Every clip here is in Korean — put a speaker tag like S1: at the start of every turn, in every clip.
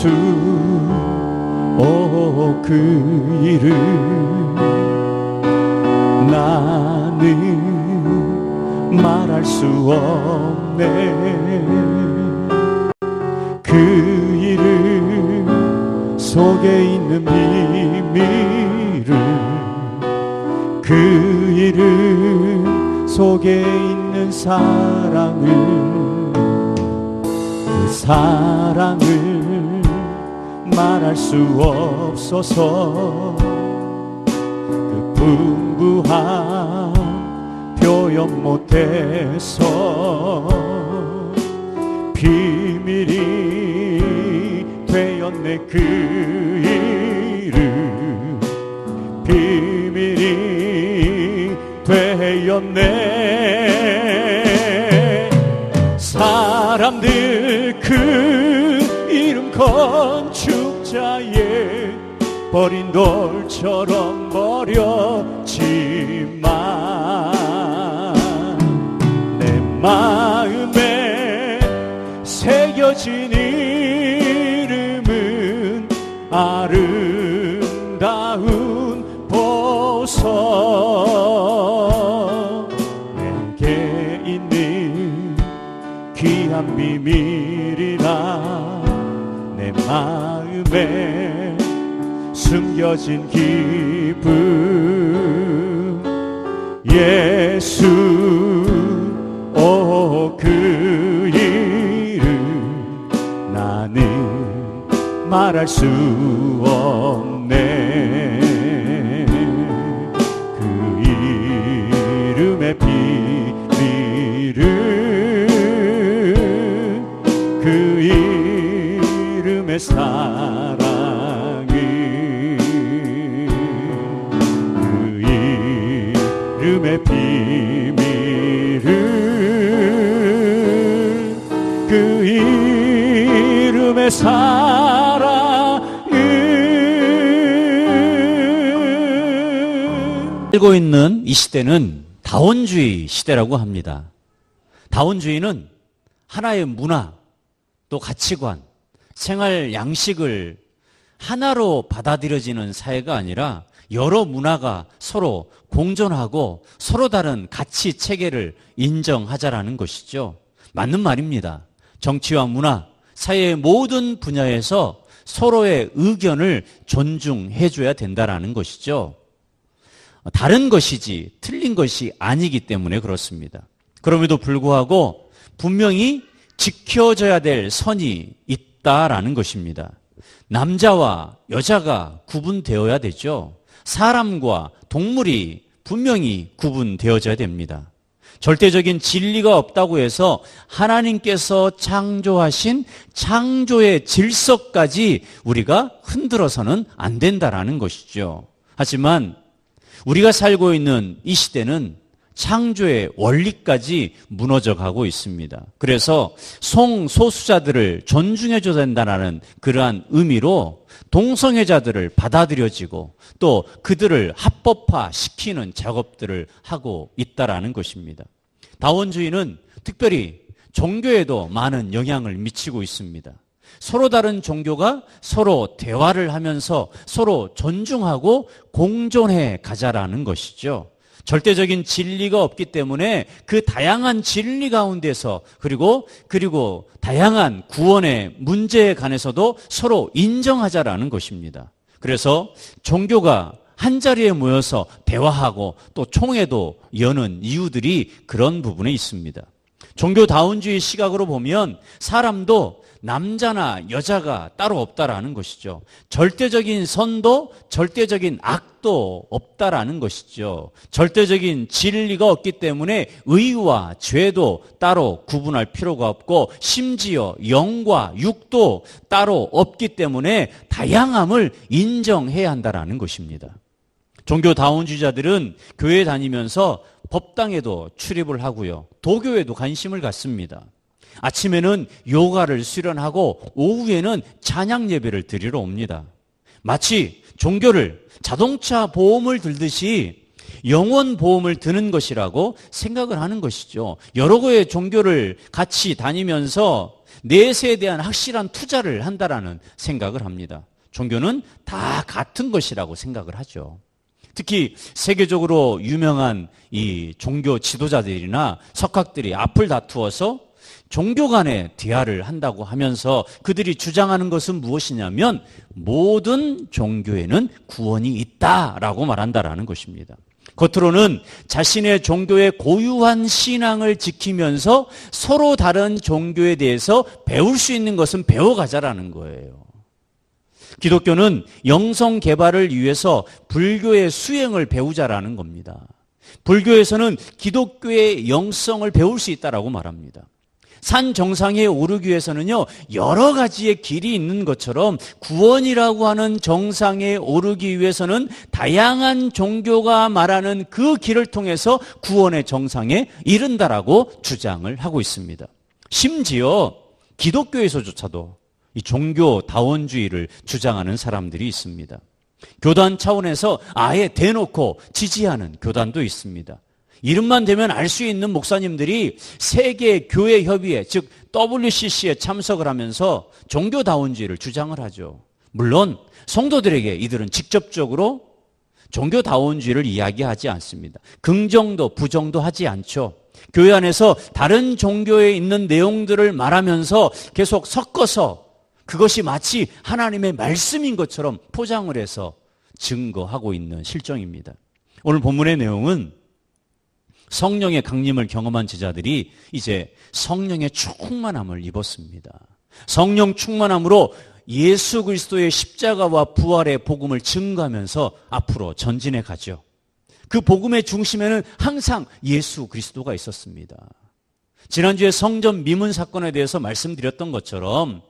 S1: 예수 오 그 이름 나는 말할 수 없네. 그 이름 속에 있는 비밀을 그 이름 속에 있는 사랑을 그 사랑을 말할 수 없어서 그 풍부한 표현 못해서 비밀이 되었네 그 이름 비밀이 되었네. 사람들 그 이름 건 축자에 버린 돌처럼 버렸지만 내 마음에 새겨진 이름은 아름다운 보석. 내게 있는 귀한 비밀이라 내 마음 에 숨겨진 기쁨. 예수 오그 이름 나는 말할 수 없네. 그 이름의 비밀은 그 이름의 사 사랑은
S2: 살고 있는 이 시대는 다원주의 시대라고 합니다. 다원주의는 하나의 문화, 또 가치관, 생활 양식을 하나로 받아들여지는 사회가 아니라 여러 문화가 서로 공존하고 서로 다른 가치 체계를 인정하자라는 것이죠. 맞는 말입니다. 정치와 문화, 사회의 모든 분야에서 서로의 의견을 존중해 줘야 된다라는 것이죠. 다른 것이지 틀린 것이 아니기 때문에 그렇습니다. 그럼에도 불구하고 분명히 지켜져야 될 선이 있다라는 것입니다. 남자와 여자가 구분되어야 되죠. 사람과 동물이 분명히 구분되어져야 됩니다. 절대적인 진리가 없다고 해서 하나님께서 창조하신 창조의 질서까지 우리가 흔들어서는 안 된다라는 것이죠. 하지만 우리가 살고 있는 이 시대는 창조의 원리까지 무너져 가고 있습니다. 그래서 성소수자들을 존중해줘야 된다는 그러한 의미로 동성애자들을 받아들여지고 또 그들을 합법화 시키는 작업들을 하고 있다라는 것입니다. 다원주의는 특별히 종교에도 많은 영향을 미치고 있습니다. 서로 다른 종교가 서로 대화를 하면서 서로 존중하고 공존해 가자라는 것이죠. 절대적인 진리가 없기 때문에 그 다양한 진리 가운데서 그리고 그리고 다양한 구원의 문제에 관해서도 서로 인정하자라는 것입니다. 그래서 종교가 한 자리에 모여서 대화하고 또 총회도 여는 이유들이 그런 부분에 있습니다. 종교다운주의 시각으로 보면 사람도 남자나 여자가 따로 없다라는 것이죠. 절대적인 선도 절대적인 악도 없다라는 것이죠. 절대적인 진리가 없기 때문에 의와 죄도 따로 구분할 필요가 없고 심지어 영과 육도 따로 없기 때문에 다양함을 인정해야 한다라는 것입니다. 종교다운주의자들은 교회 다니면서 법당에도 출입을 하고요. 도교에도 관심을 갖습니다. 아침에는 요가를 수련하고 오후에는 찬양 예배를 드리러 옵니다. 마치 종교를 자동차 보험을 들듯이 영원 보험을 드는 것이라고 생각을 하는 것이죠. 여러 개의 종교를 같이 다니면서 내세에 대한 확실한 투자를 한다라는 생각을 합니다. 종교는 다 같은 것이라고 생각을 하죠. 특히 세계적으로 유명한 이 종교 지도자들이나 석학들이 앞을 다투어서 종교 간의 대화를 한다고 하면서 그들이 주장하는 것은 무엇이냐면 모든 종교에는 구원이 있다라고 말한다라는 것입니다. 겉으로는 자신의 종교의 고유한 신앙을 지키면서 서로 다른 종교에 대해서 배울 수 있는 것은 배워가자라는 거예요. 기독교는 영성 개발을 위해서 불교의 수행을 배우자라는 겁니다. 불교에서는 기독교의 영성을 배울 수 있다라고 말합니다. 산 정상에 오르기 위해서는요, 여러 가지의 길이 있는 것처럼 구원이라고 하는 정상에 오르기 위해서는 다양한 종교가 말하는 그 길을 통해서 구원의 정상에 이른다라고 주장을 하고 있습니다. 심지어 기독교에서조차도 이 종교 다원주의를 주장하는 사람들이 있습니다. 교단 차원에서 아예 대놓고 지지하는 교단도 있습니다. 이름만 되면 알 수 있는 목사님들이 세계 교회 협의회 즉 WCC에 참석을 하면서 종교다원주의를 주장을 하죠. 물론 성도들에게 이들은 직접적으로 종교다원주의를 이야기하지 않습니다. 긍정도 부정도 하지 않죠. 교회 안에서 다른 종교에 있는 내용들을 말하면서 계속 섞어서 그것이 마치 하나님의 말씀인 것처럼 포장을 해서 증거하고 있는 실정입니다. 오늘 본문의 내용은 성령의 강림을 경험한 제자들이 이제 성령의 충만함을 입었습니다. 성령 충만함으로 예수 그리스도의 십자가와 부활의 복음을 증거하면서 앞으로 전진해 가죠. 그 복음의 중심에는 항상 예수 그리스도가 있었습니다. 지난주에 성전 미문 사건에 대해서 말씀드렸던 것처럼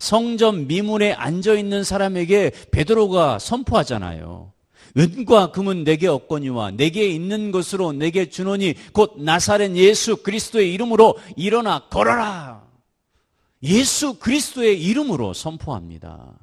S2: 성전 미문에 앉아 있는 사람에게 베드로가 선포하잖아요. 은과 금은 내게 없거니와 내게 있는 것으로 내게 주노니 곧 나사렛 예수 그리스도의 이름으로 일어나 걸어라. 예수 그리스도의 이름으로 선포합니다.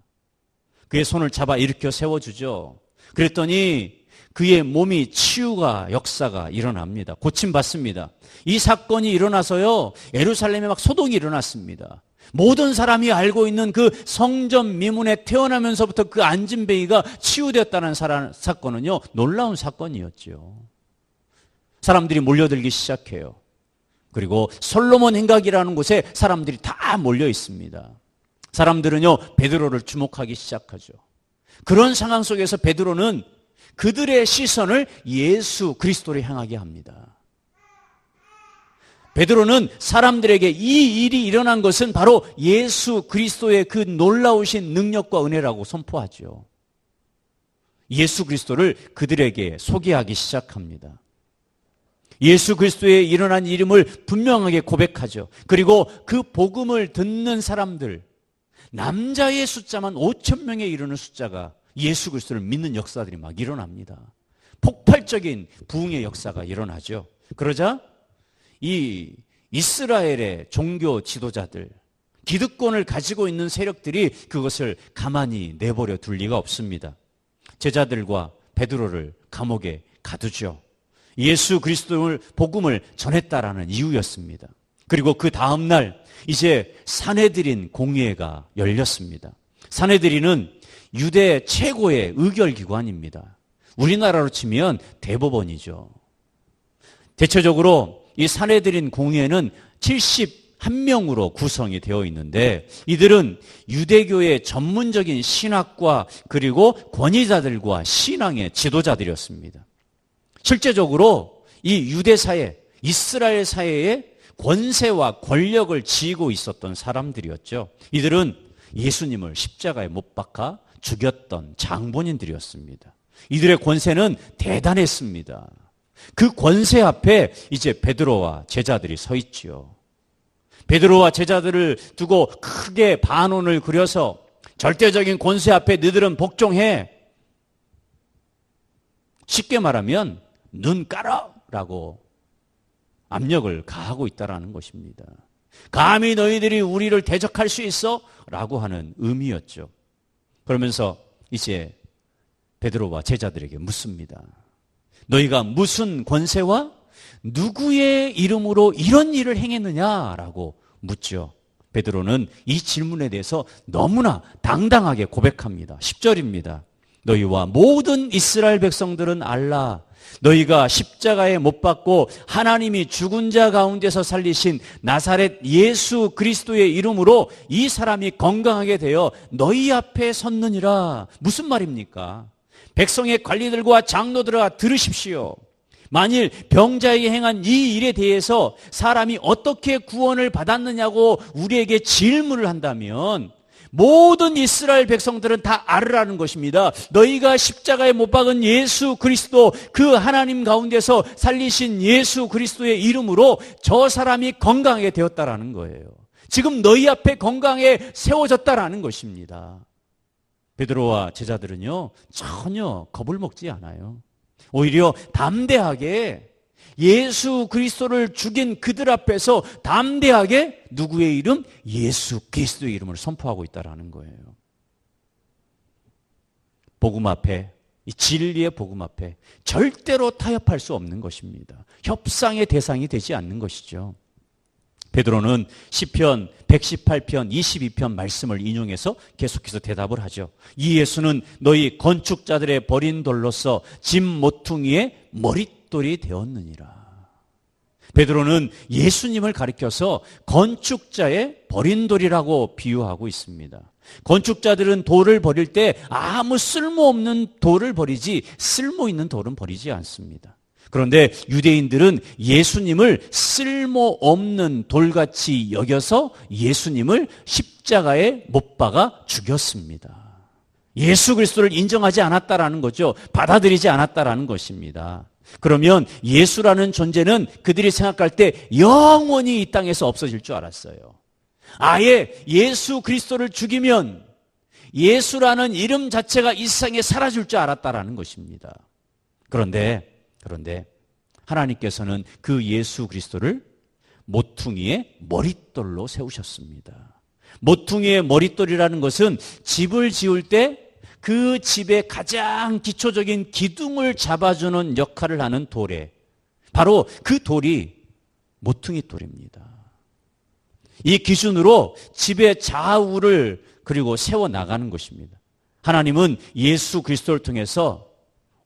S2: 그의 손을 잡아 일으켜 세워주죠. 그랬더니 그의 몸이 치유가 역사가 일어납니다. 고침받습니다. 이 사건이 일어나서요, 에루살렘에 막 소동이 일어났습니다. 모든 사람이 알고 있는 그 성전 미문에 태어나면서부터 그 안진뱅이가 치유되었다는 사건은요, 놀라운 사건이었죠. 사람들이 몰려들기 시작해요. 그리고 솔로몬 행각이라는 곳에 사람들이 다 몰려 있습니다. 사람들은요, 베드로를 주목하기 시작하죠. 그런 상황 속에서 베드로는 그들의 시선을 예수 그리스도를 향하게 합니다. 베드로는 사람들에게 이 일이 일어난 것은 바로 예수 그리스도의 그 놀라우신 능력과 은혜라고 선포하죠. 예수 그리스도를 그들에게 소개하기 시작합니다. 예수 그리스도의 일어난 이름을 분명하게 고백하죠. 그리고 그 복음을 듣는 사람들, 남자의 숫자만 5천 명에 이르는 숫자가 예수 그리스도를 믿는 역사들이 막 일어납니다. 폭발적인 부흥의 역사가 일어나죠. 그러자 이 이스라엘의 종교 지도자들, 기득권을 가지고 있는 세력들이 그것을 가만히 내버려 둘 리가 없습니다. 제자들과 베드로를 감옥에 가두죠. 예수 그리스도를 복음을 전했다라는 이유였습니다. 그리고 그 다음 날 이제 사내들인 공회가 열렸습니다. 사내들인은 유대 최고의 의결 기관입니다. 우리나라로 치면 대법원이죠. 대체적으로 이 사내들인 공회는 71명으로 구성이 되어 있는데 이들은 유대교의 전문적인 신학과 그리고 권위자들과 신앙의 지도자들이었습니다. 실제적으로 이 유대 사회, 이스라엘 사회에 권세와 권력을 지고 있었던 사람들이었죠. 이들은 예수님을 십자가에 못 박아 죽였던 장본인들이었습니다. 이들의 권세는 대단했습니다. 그 권세 앞에 이제 베드로와 제자들이 서 있지요. 베드로와 제자들을 두고 크게 반론을 그려서 절대적인 권세 앞에 너들은 복종해. 쉽게 말하면 눈 깔아라고 압력을 가하고 있다라는 것입니다. 감히 너희들이 우리를 대적할 수 있어? 라고 하는 의미였죠. 그러면서 이제 베드로와 제자들에게 묻습니다. 너희가 무슨 권세와 누구의 이름으로 이런 일을 행했느냐라고 묻죠. 베드로는 이 질문에 대해서 너무나 당당하게 고백합니다. 10절입니다. 너희와 모든 이스라엘 백성들은 알라. 너희가 십자가에 못 박고 하나님이 죽은 자 가운데서 살리신 나사렛 예수 그리스도의 이름으로 이 사람이 건강하게 되어 너희 앞에 섰느니라. 무슨 말입니까? 백성의 관리들과 장로들아 들으십시오. 만일 병자에게 행한 이 일에 대해서 사람이 어떻게 구원을 받았느냐고 우리에게 질문을 한다면 모든 이스라엘 백성들은 다 알으라는 것입니다. 너희가 십자가에 못 박은 예수 그리스도 그 하나님 가운데서 살리신 예수 그리스도의 이름으로 저 사람이 건강하게 되었다라는 거예요. 지금 너희 앞에 건강에 세워졌다라는 것입니다. 베드로와 제자들은요, 전혀 겁을 먹지 않아요. 오히려 담대하게 예수 그리스도를 죽인 그들 앞에서 담대하게 누구의 이름? 예수 그리스도의 이름을 선포하고 있다라는 거예요. 복음 앞에 이 진리의 복음 앞에 절대로 타협할 수 없는 것입니다. 협상의 대상이 되지 않는 것이죠. 베드로는 시편 118편 22편 말씀을 인용해서 계속해서 대답을 하죠. 이 예수는 너희 건축자들의 버린 돌로서 짐 모퉁이의 머릿돌이 되었느니라. 베드로는 예수님을 가리켜서 건축자의 버린 돌이라고 비유하고 있습니다. 건축자들은 돌을 버릴 때 아무 쓸모없는 돌을 버리지 쓸모 있는 돌은 버리지 않습니다. 그런데 유대인들은 예수님을 쓸모없는 돌같이 여겨서 예수님을 십자가에 못 박아 죽였습니다. 예수 그리스도를 인정하지 않았다라는 거죠. 받아들이지 않았다라는 것입니다. 그러면 예수라는 존재는 그들이 생각할 때 영원히 이 땅에서 없어질 줄 알았어요. 아예 예수 그리스도를 죽이면 예수라는 이름 자체가 이 세상에 사라질 줄 알았다라는 것입니다. 그런데 그런데 하나님께서는 그 예수 그리스도를 모퉁이의 머릿돌로 세우셨습니다. 모퉁이의 머릿돌이라는 것은 집을 지을 때 그 집의 가장 기초적인 기둥을 잡아주는 역할을 하는 돌에 바로 그 돌이 모퉁이 돌입니다. 이 기준으로 집의 좌우를 그리고 세워 나가는 것입니다. 하나님은 예수 그리스도를 통해서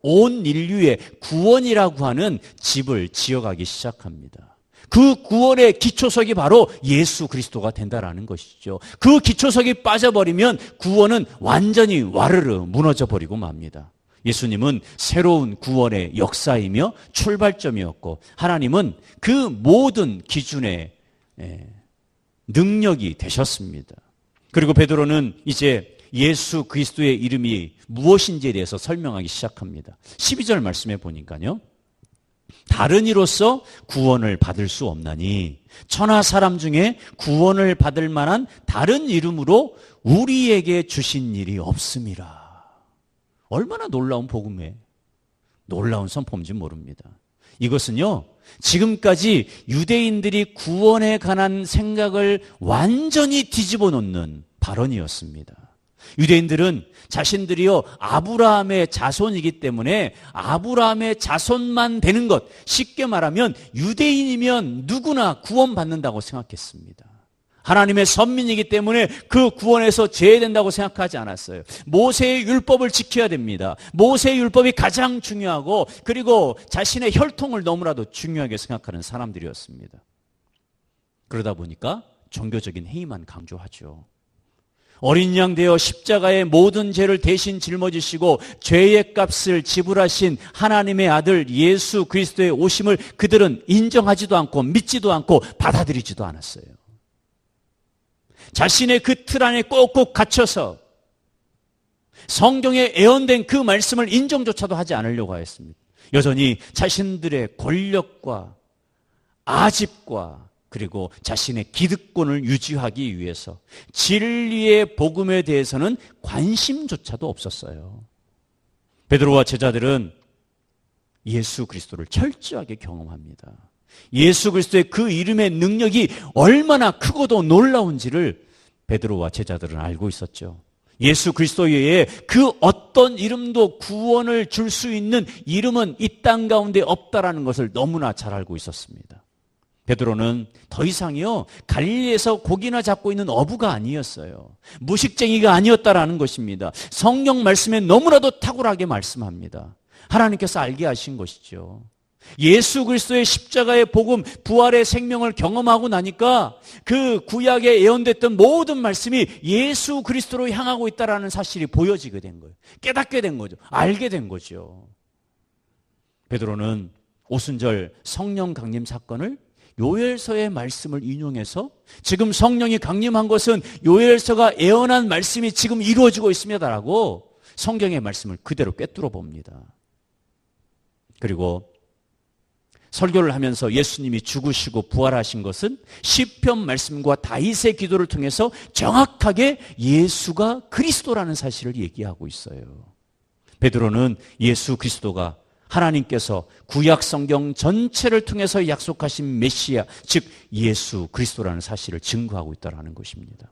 S2: 온 인류의 구원이라고 하는 집을 지어가기 시작합니다. 그 구원의 기초석이 바로 예수 그리스도가 된다라는 것이죠. 그 기초석이 빠져버리면 구원은 완전히 와르르 무너져 버리고 맙니다. 예수님은 새로운 구원의 역사이며 출발점이었고 하나님은 그 모든 기준의 예, 능력이 되셨습니다. 그리고 베드로는 이제 예수 그리스도의 이름이 무엇인지에 대해서 설명하기 시작합니다. 12절 말씀에 보니까요. 다른 이로서 구원을 받을 수 없나니 천하 사람 중에 구원을 받을 만한 다른 이름으로 우리에게 주신 일이 없습니다. 얼마나 놀라운 복음에 놀라운 선포인지 모릅니다. 이것은요, 지금까지 유대인들이 구원에 관한 생각을 완전히 뒤집어 놓는 발언이었습니다. 유대인들은 자신들이요 아브라함의 자손이기 때문에 아브라함의 자손만 되는 것 쉽게 말하면 유대인이면 누구나 구원받는다고 생각했습니다. 하나님의 선민이기 때문에 그 구원에서 제외된다고 생각하지 않았어요. 모세의 율법을 지켜야 됩니다. 모세의 율법이 가장 중요하고 그리고 자신의 혈통을 너무나도 중요하게 생각하는 사람들이었습니다. 그러다 보니까 종교적인 행위만 강조하죠. 어린 양 되어 십자가의 모든 죄를 대신 짊어지시고 죄의 값을 지불하신 하나님의 아들 예수 그리스도의 오심을 그들은 인정하지도 않고 믿지도 않고 받아들이지도 않았어요. 자신의 그 틀 안에 꼭꼭 갇혀서 성경에 애언된 그 말씀을 인정조차도 하지 않으려고 하였습니다. 여전히 자신들의 권력과 아집과 그리고 자신의 기득권을 유지하기 위해서 진리의 복음에 대해서는 관심조차도 없었어요. 베드로와 제자들은 예수 그리스도를 철저하게 경험합니다. 예수 그리스도의 그 이름의 능력이 얼마나 크고도 놀라운지를 베드로와 제자들은 알고 있었죠. 예수 그리스도 외에 그 어떤 이름도 구원을 줄 수 있는 이름은 이 땅 가운데 없다라는 것을 너무나 잘 알고 있었습니다. 베드로는 더 이상이요 갈릴리에서 고기나 잡고 있는 어부가 아니었어요. 무식쟁이가 아니었다라는 것입니다. 성경 말씀에 너무나도 탁월하게 말씀합니다. 하나님께서 알게 하신 것이죠. 예수 그리스도의 십자가의 복음, 부활의 생명을 경험하고 나니까 그 구약에 예언됐던 모든 말씀이 예수 그리스도로 향하고 있다라는 사실이 보여지게 된 거예요. 깨닫게 된 거죠. 알게 된 거죠. 베드로는 오순절 성령 강림 사건을 요엘서의 말씀을 인용해서 지금 성령이 강림한 것은 요엘서가 예언한 말씀이 지금 이루어지고 있습니다라고 성경의 말씀을 그대로 꿰뚫어 봅니다. 그리고 설교를 하면서 예수님이 죽으시고 부활하신 것은 시편 말씀과 다윗의 기도를 통해서 정확하게 예수가 그리스도라는 사실을 얘기하고 있어요. 베드로는 예수 그리스도가 하나님께서 구약 성경 전체를 통해서 약속하신 메시아, 즉 예수 그리스도라는 사실을 증거하고 있다는 것입니다.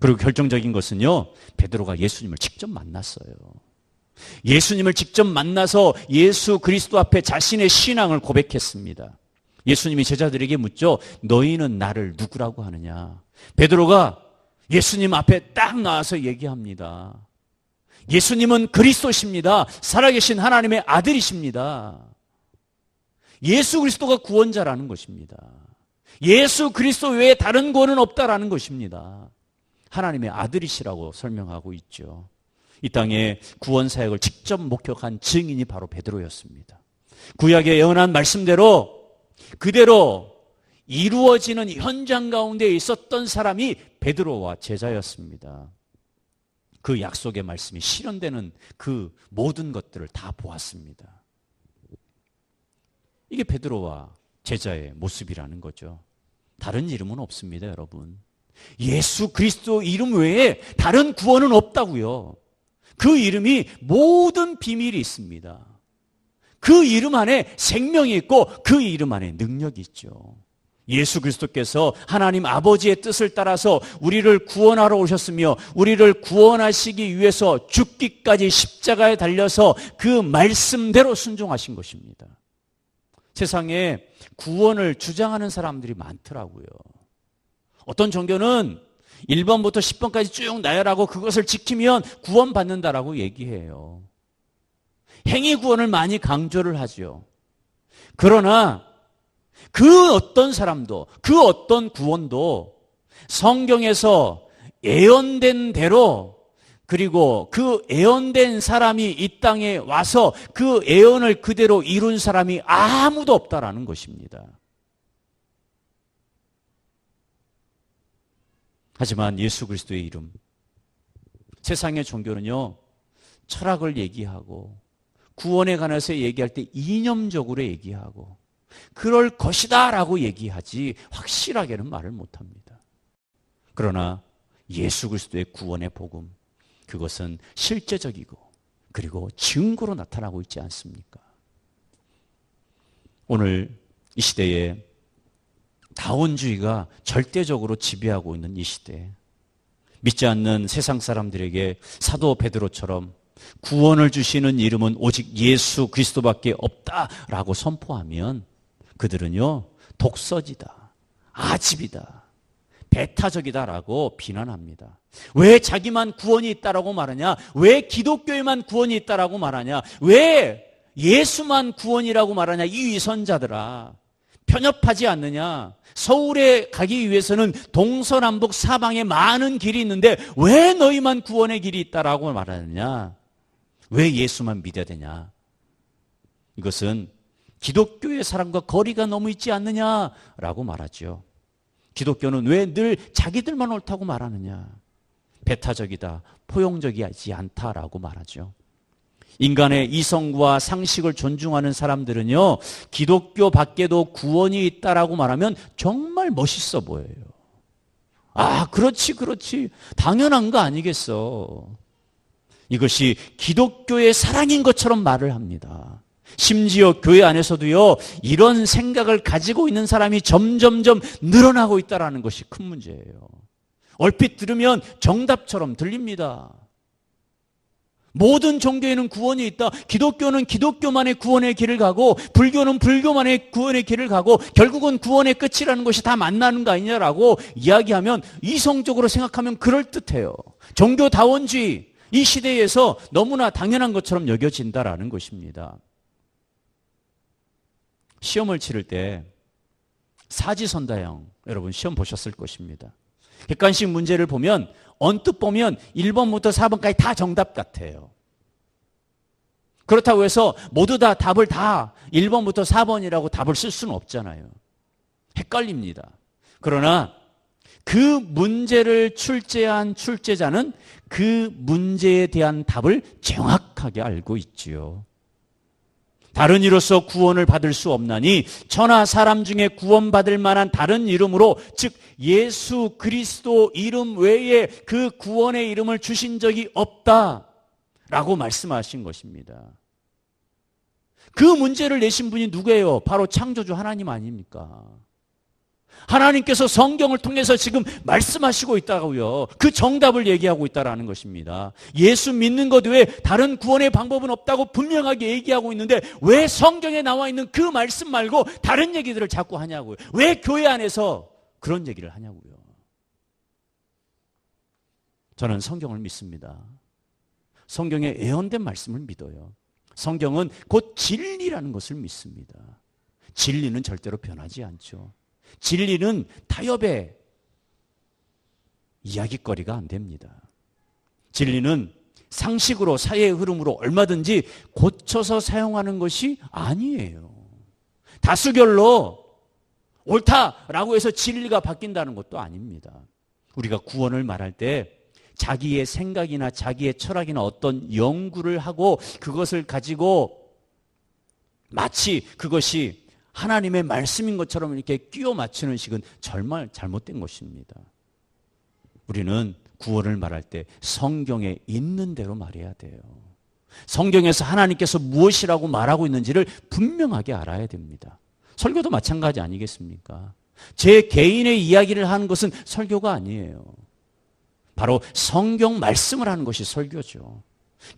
S2: 그리고 결정적인 것은요, 베드로가 예수님을 직접 만났어요. 예수님을 직접 만나서 예수 그리스도 앞에 자신의 신앙을 고백했습니다. 예수님이 제자들에게 묻죠. 너희는 나를 누구라고 하느냐? 베드로가 예수님 앞에 딱 나와서 얘기합니다. 예수님은 그리스도십니다. 살아계신 하나님의 아들이십니다. 예수 그리스도가 구원자라는 것입니다. 예수 그리스도 외에 다른 구원은 없다라는 것입니다. 하나님의 아들이시라고 설명하고 있죠. 이 땅에 구원 사역을 직접 목격한 증인이 바로 베드로였습니다. 구약에 예언한 말씀대로 그대로 이루어지는 현장 가운데 있었던 사람이 베드로와 제자였습니다. 그 약속의 말씀이 실현되는 그 모든 것들을 다 보았습니다. 이게 베드로와 제자의 모습이라는 거죠. 다른 이름은 없습니다, 여러분. 예수 그리스도 이름 외에 다른 구원은 없다고요. 그 이름이 모든 비밀이 있습니다. 그 이름 안에 생명이 있고 그 이름 안에 능력이 있죠. 예수 그리스도께서 하나님 아버지의 뜻을 따라서 우리를 구원하러 오셨으며 우리를 구원하시기 위해서 죽기까지 십자가에 달려서 그 말씀대로 순종하신 것입니다. 세상에 구원을 주장하는 사람들이 많더라고요. 어떤 종교는 1번부터 10번까지 쭉 나열하고 그것을 지키면 구원받는다라고 얘기해요. 행위 구원을 많이 강조를 하죠. 그러나 그 어떤 사람도 그 어떤 구원도 성경에서 예언된 대로 그리고 그 예언된 사람이 이 땅에 와서 그 예언을 그대로 이룬 사람이 아무도 없다라는 것입니다. 하지만 예수 그리스도의 이름 세상의 종교는요 철학을 얘기하고 구원에 관해서 얘기할 때 이념적으로 얘기하고 그럴 것이다 라고 얘기하지 확실하게는 말을 못합니다. 그러나 예수 그리스도의 구원의 복음 그것은 실제적이고 그리고 증거로 나타나고 있지 않습니까? 오늘 이 시대에 다원주의가 절대적으로 지배하고 있는 이 시대. 믿지 않는 세상 사람들에게 사도 베드로처럼 구원을 주시는 이름은 오직 예수 그리스도밖에 없다라고 선포하면 그들은요 독서지다, 아집이다, 배타적이다라고 비난합니다. 왜 자기만 구원이 있다라고 말하냐? 왜 기독교에만 구원이 있다라고 말하냐? 왜 예수만 구원이라고 말하냐? 이 위선자들아. 편협하지 않느냐? 서울에 가기 위해서는 동서남북 사방에 많은 길이 있는데 왜 너희만 구원의 길이 있다라고 말하느냐? 왜 예수만 믿어야 되냐? 이것은 기독교의 사람과 거리가 너무 있지 않느냐라고 말하죠. 기독교는 왜 늘 자기들만 옳다고 말하느냐? 배타적이다, 포용적이지 않다라고 말하죠. 인간의 이성과 상식을 존중하는 사람들은요, 기독교 밖에도 구원이 있다라고 말하면 정말 멋있어 보여요. 아, 그렇지, 그렇지. 당연한 거 아니겠어. 이것이 기독교의 사랑인 것처럼 말을 합니다. 심지어 교회 안에서도요, 이런 생각을 가지고 있는 사람이 점점점 늘어나고 있다는 것이 큰 문제예요. 얼핏 들으면 정답처럼 들립니다. 모든 종교에는 구원이 있다. 기독교는 기독교만의 구원의 길을 가고 불교는 불교만의 구원의 길을 가고 결국은 구원의 끝이라는 것이 다 만나는 거 아니냐라고 이야기하면 이성적으로 생각하면 그럴듯해요. 종교다원주의 이 시대에서 너무나 당연한 것처럼 여겨진다라는 것입니다. 시험을 치를 때 사지선다형 여러분 시험 보셨을 것입니다. 객관식 문제를 보면 언뜻 보면 1번부터 4번까지 다 정답 같아요. 그렇다고 해서 모두 다 답을 다 1번부터 4번이라고 답을 쓸 수는 없잖아요. 헷갈립니다. 그러나 그 문제를 출제한 출제자는 그 문제에 대한 답을 정확하게 알고 있지요. 다른 이로서 구원을 받을 수 없나니 천하 사람 중에 구원받을 만한 다른 이름으로 즉 예수 그리스도 이름 외에 그 구원의 이름을 주신 적이 없다 라고 말씀하신 것입니다. 그 문제를 내신 분이 누구예요? 바로 창조주 하나님 아닙니까? 하나님께서 성경을 통해서 지금 말씀하시고 있다고요. 그 정답을 얘기하고 있다라는 것입니다. 예수 믿는 것 외에 다른 구원의 방법은 없다고 분명하게 얘기하고 있는데 왜 성경에 나와 있는 그 말씀 말고 다른 얘기들을 자꾸 하냐고요. 왜 교회 안에서 그런 얘기를 하냐고요. 저는 성경을 믿습니다. 성경에 예언된 말씀을 믿어요. 성경은 곧 진리라는 것을 믿습니다. 진리는 절대로 변하지 않죠. 진리는 타협의 이야기거리가 안 됩니다. 진리는 상식으로 사회의 흐름으로 얼마든지 고쳐서 사용하는 것이 아니에요. 다수결로 옳다라고 해서 진리가 바뀐다는 것도 아닙니다. 우리가 구원을 말할 때 자기의 생각이나 자기의 철학이나 어떤 연구를 하고 그것을 가지고 마치 그것이 하나님의 말씀인 것처럼 이렇게 끼워 맞추는 식은 정말 잘못된 것입니다. 우리는 구원을 말할 때 성경에 있는 대로 말해야 돼요. 성경에서 하나님께서 무엇이라고 말하고 있는지를 분명하게 알아야 됩니다. 설교도 마찬가지 아니겠습니까? 제 개인의 이야기를 하는 것은 설교가 아니에요. 바로 성경 말씀을 하는 것이 설교죠.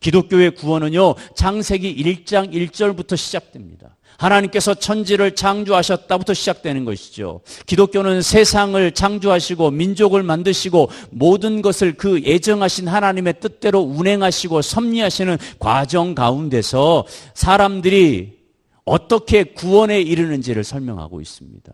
S2: 기독교의 구원은요, 창세기 1장 1절부터 시작됩니다. 하나님께서 천지를 창조하셨다부터 시작되는 것이죠. 기독교는 세상을 창조하시고 민족을 만드시고 모든 것을 그 예정하신 하나님의 뜻대로 운행하시고 섭리하시는 과정 가운데서 사람들이 어떻게 구원에 이르는지를 설명하고 있습니다.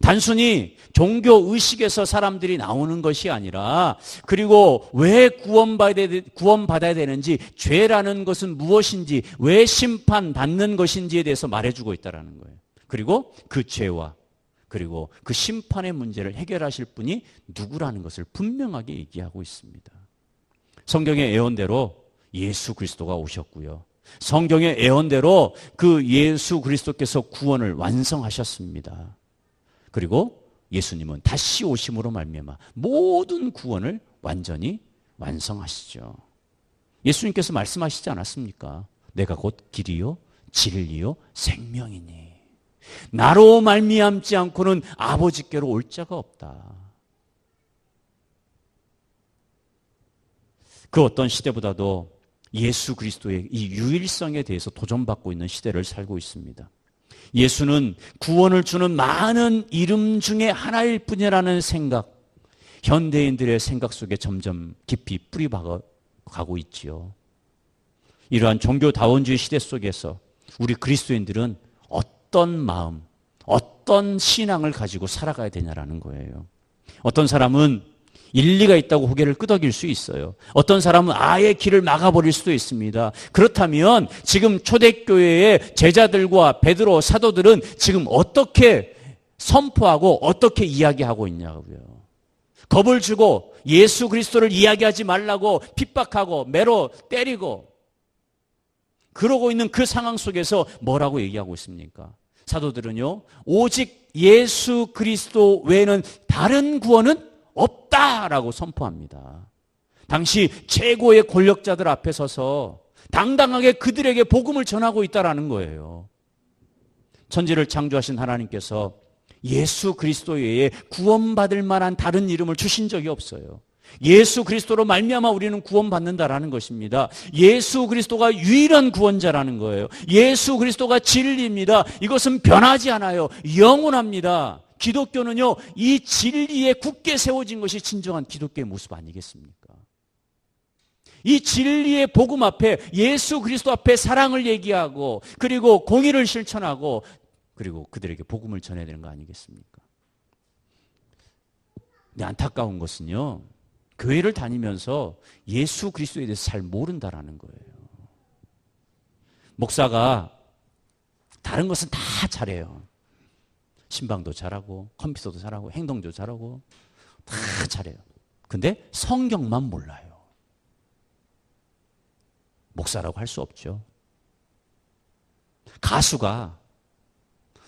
S2: 단순히 종교 의식에서 사람들이 나오는 것이 아니라 그리고 왜 구원받아야, 되는지 죄라는 것은 무엇인지 왜 심판받는 것인지에 대해서 말해주고 있다는 거예요. 그리고 그 죄와 그리고 그 심판의 문제를 해결하실 분이 누구라는 것을 분명하게 얘기하고 있습니다. 성경의 예언대로 예수 그리스도가 오셨고요. 성경의 예언대로 그 예수 그리스도께서 구원을 완성하셨습니다. 그리고 예수님은 다시 오심으로 말미암아 모든 구원을 완전히 완성하시죠. 예수님께서 말씀하시지 않았습니까? 내가 곧 길이요 진리요 생명이니 나로 말미암지 않고는 아버지께로 올 자가 없다. 그 어떤 시대보다도 예수 그리스도의 이 유일성에 대해서 도전받고 있는 시대를 살고 있습니다. 예수는 구원을 주는 많은 이름 중에 하나일 뿐이라는 생각, 현대인들의 생각 속에 점점 깊이 뿌리 박아 가고 있지요. 이러한 종교다원주의 시대 속에서 우리 그리스도인들은 어떤 마음, 어떤 신앙을 가지고 살아가야 되냐라는 거예요. 어떤 사람은 일리가 있다고 고개를 끄덕일 수 있어요. 어떤 사람은 아예 길을 막아버릴 수도 있습니다. 그렇다면 지금 초대교회의 제자들과 베드로 사도들은 지금 어떻게 선포하고 어떻게 이야기하고 있냐고요. 겁을 주고 예수 그리스도를 이야기하지 말라고 핍박하고 매로 때리고 그러고 있는 그 상황 속에서 뭐라고 얘기하고 있습니까? 사도들은요, 오직 예수 그리스도 외에는 다른 구원은 없다라고 선포합니다. 당시 최고의 권력자들 앞에 서서 당당하게 그들에게 복음을 전하고 있다라는 거예요. 천지를 창조하신 하나님께서 예수 그리스도 외에 구원받을 만한 다른 이름을 주신 적이 없어요. 예수 그리스도로 말미암아 우리는 구원받는다라는 것입니다. 예수 그리스도가 유일한 구원자라는 거예요. 예수 그리스도가 진리입니다. 이것은 변하지 않아요. 영원합니다. 기독교는요, 이 진리에 굳게 세워진 것이 진정한 기독교의 모습 아니겠습니까? 이 진리의 복음 앞에 예수 그리스도 앞에 사랑을 얘기하고 그리고 공의를 실천하고 그리고 그들에게 복음을 전해야 되는 거 아니겠습니까? 근데 안타까운 것은요. 교회를 다니면서 예수 그리스도에 대해서 잘 모른다라는 거예요. 목사가 다른 것은 다 잘해요. 신방도 잘하고 컴퓨터도 잘하고 행동도 잘하고 다 잘해요. 근데 성경만 몰라요. 목사라고 할 수 없죠. 가수가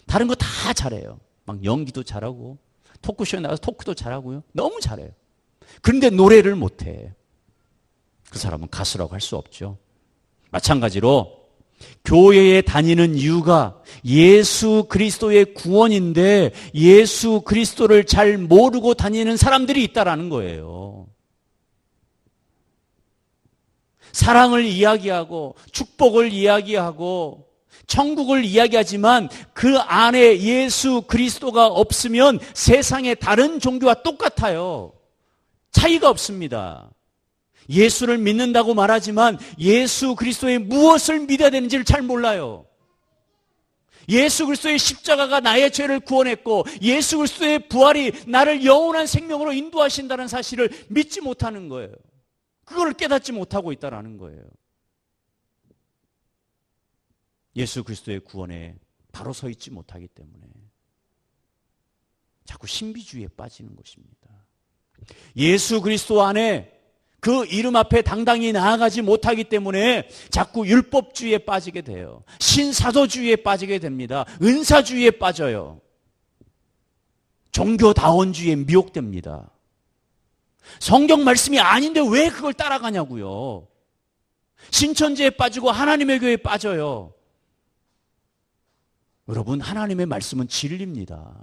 S2: 다른 거 다 잘해요. 막 연기도 잘하고 토크쇼에 나가서 토크도 잘하고요. 너무 잘해요. 그런데 노래를 못해. 그 사람은 가수라고 할 수 없죠. 마찬가지로 교회에 다니는 이유가 예수 그리스도의 구원인데 예수 그리스도를 잘 모르고 다니는 사람들이 있다라는 거예요. 사랑을 이야기하고 축복을 이야기하고 천국을 이야기하지만 그 안에 예수 그리스도가 없으면 세상의 다른 종교와 똑같아요. 차이가 없습니다. 예수를 믿는다고 말하지만 예수 그리스도의 무엇을 믿어야 되는지를 잘 몰라요. 예수 그리스도의 십자가가 나의 죄를 구원했고 예수 그리스도의 부활이 나를 영원한 생명으로 인도하신다는 사실을 믿지 못하는 거예요. 그걸 깨닫지 못하고 있다라는 거예요. 예수 그리스도의 구원에 바로 서 있지 못하기 때문에 자꾸 신비주의에 빠지는 것입니다. 예수 그리스도 안에 그 이름 앞에 당당히 나아가지 못하기 때문에 자꾸 율법주의에 빠지게 돼요. 신사도주의에 빠지게 됩니다. 은사주의에 빠져요. 종교다원주의에 미혹됩니다. 성경 말씀이 아닌데 왜 그걸 따라가냐고요. 신천지에 빠지고 하나님의 교회에 빠져요. 여러분, 하나님의 말씀은 진리입니다.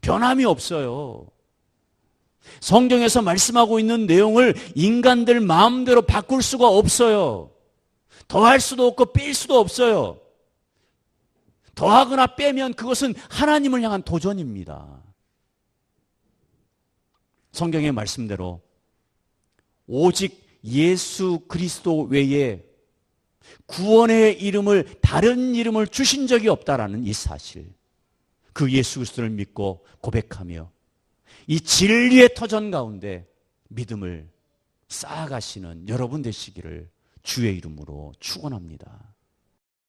S2: 변함이 없어요. 성경에서 말씀하고 있는 내용을 인간들 마음대로 바꿀 수가 없어요. 더할 수도 없고 뺄 수도 없어요. 더하거나 빼면 그것은 하나님을 향한 도전입니다. 성경의 말씀대로 오직 예수 그리스도 외에 구원의 이름을 다른 이름을 주신 적이 없다라는 이 사실. 그 예수 그리스도를 믿고 고백하며 이 진리의 터전 가운데 믿음을 쌓아가시는 여러분 되시기를 주의 이름으로 축원합니다.